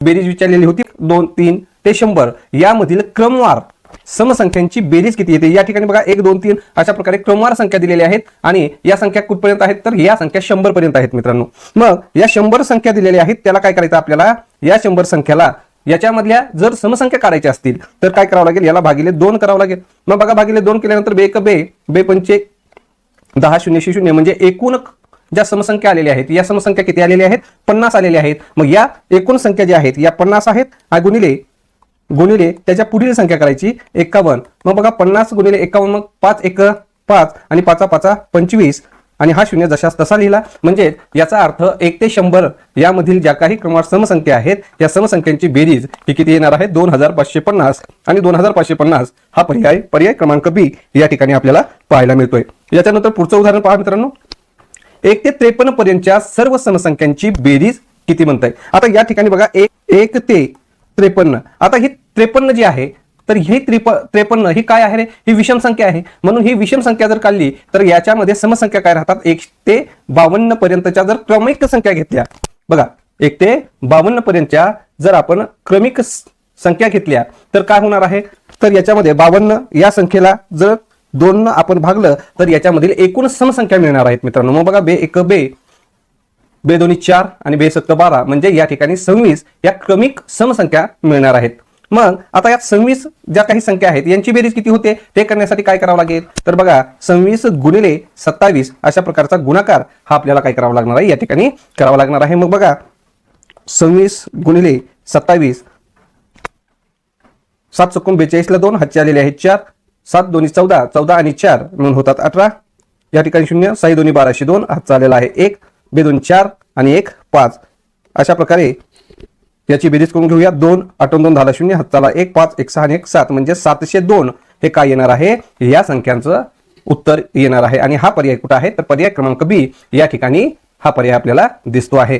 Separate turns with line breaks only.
बेरीज विचारलेली होती. दोन तीन ते शंभर. यामधील क्रमवार समसंख्यांची बेरीज किती येते? या ठिकाणी बघा एक दोन तीन अशा प्रकारे क्रमवार संख्या दिलेल्या आहेत आणि या संख्या कुठपर्यंत आहेत? तर या संख्या शंभर पर्यंत आहेत मित्रांनो. मग या शंभर संख्या दिलेल्या आहेत त्याला काय करायचं आपल्याला? या शंभर संख्याला याच्यामधल्या जर समसंख्या काढायच्या असतील तर काय करावं लागेल? याला भागिले दोन करावं लागेल. मग बघा भागिले दोन केल्यानंतर बे एक बे बे पंचे दहा शून्य शून्य म्हणजे एकूण ज्या समसंख्या आलेल्या आहेत या समसंख्या किती आलेल्या आहेत? पन्नास आलेल्या आहेत. मग या एकूण संख्या ज्या आहेत या पन्नास आहेत. गुणिले गुणिले त्याच्या पुढील संख्या करायची एकावन्न. मग बघा पन्नास गुणिले एकावन्न मग पाच एक पाच आणि पाचा पाचा पंचवीस. आणि हा शून्य जशास तसा लिहिला. म्हणजे याचा अर्थ एक ते शंभर. यामधील ज्या काही क्रमांक समसंख्या आहेत या समसंख्यांची बेरीज ही किती येणार आहे? दोन हजार पाचशे पन्नास. आणि दोन हजार पाचशे पन्नास हा पर्याय पर्याय क्रमांक बी या ठिकाणी आपल्याला पाहायला मिळतोय. याच्यानंतर पुढचं उदाहरण पहा मित्रांनो. एक ते त्रेपन्न पर्यंतच्या सर्व समसंख्यांची बेरीज किती म्हणताय? आता या ठिकाणी बघा एक एक ते त्रेपन्न. आता ही त्रेपन्न जी आहे तर ही त्रिप त्रेपन्न ही काय आहे रे? ही विषम संख्या आहे. म्हणून ही विषम संख्या जर काढली तर याच्यामध्ये समसंख्या काय राहतात? एक ते बावन्न पर्यंतच्या जर क्रमिक संख्या घेतल्या बघा एक ते बावन्न पर्यंतच्या जर आपण क्रमिक संख्या घेतल्या तर काय होणार आहे? तर याच्यामध्ये बावन्न या संख्येला जर दोन आपण भागलं तर याच्यामधील एकूण समसंख्या मिळणार आहेत मित्रांनो. मग बघा बे एक बे बे दोन्ही चार आणि बे सत्त बारा म्हणजे या ठिकाणी सव्वीस या क्रमिक समसंख्या मिळणार आहेत. मग आता या सव्वीस ज्या काही संख्या आहेत यांची बेरीज किती होते? ते करण्यासाठी काय करावं लागेल? तर बघा सव्वीस गुणिले सत्तावीस अशा प्रकारचा गुणाकार हा आपल्याला काय करावा लागणार आहे? या ठिकाणी करावा लागणार आहे. मग बघा सव्वीस गुणिले सत्तावीस सात चुकून बेचाळीसला दोन हच्चे आलेले आहेत चार. सात दोन्ही चौदा चौदा आणि चार म्हणून होतात अठरा. या ठिकाणी शून्य साई दोन्ही बाराशे दोन हातचा आलेला आहे एक बेदोन चार आणि एक पाच. अशा प्रकारे याची बेरीज करून घेऊया. दोन आठवून दोन झाला शून्य हातचाला एक पाच एक सहा आणि एक सात. म्हणजे सातशे दोन हे काय येणार आहे? या संख्यांचं उत्तर येणार आहे. आणि हा पर्याय कुठं आहे? तर पर्याय क्रमांक बी या ठिकाणी हा पर्याय आपल्याला दिसतो आहे.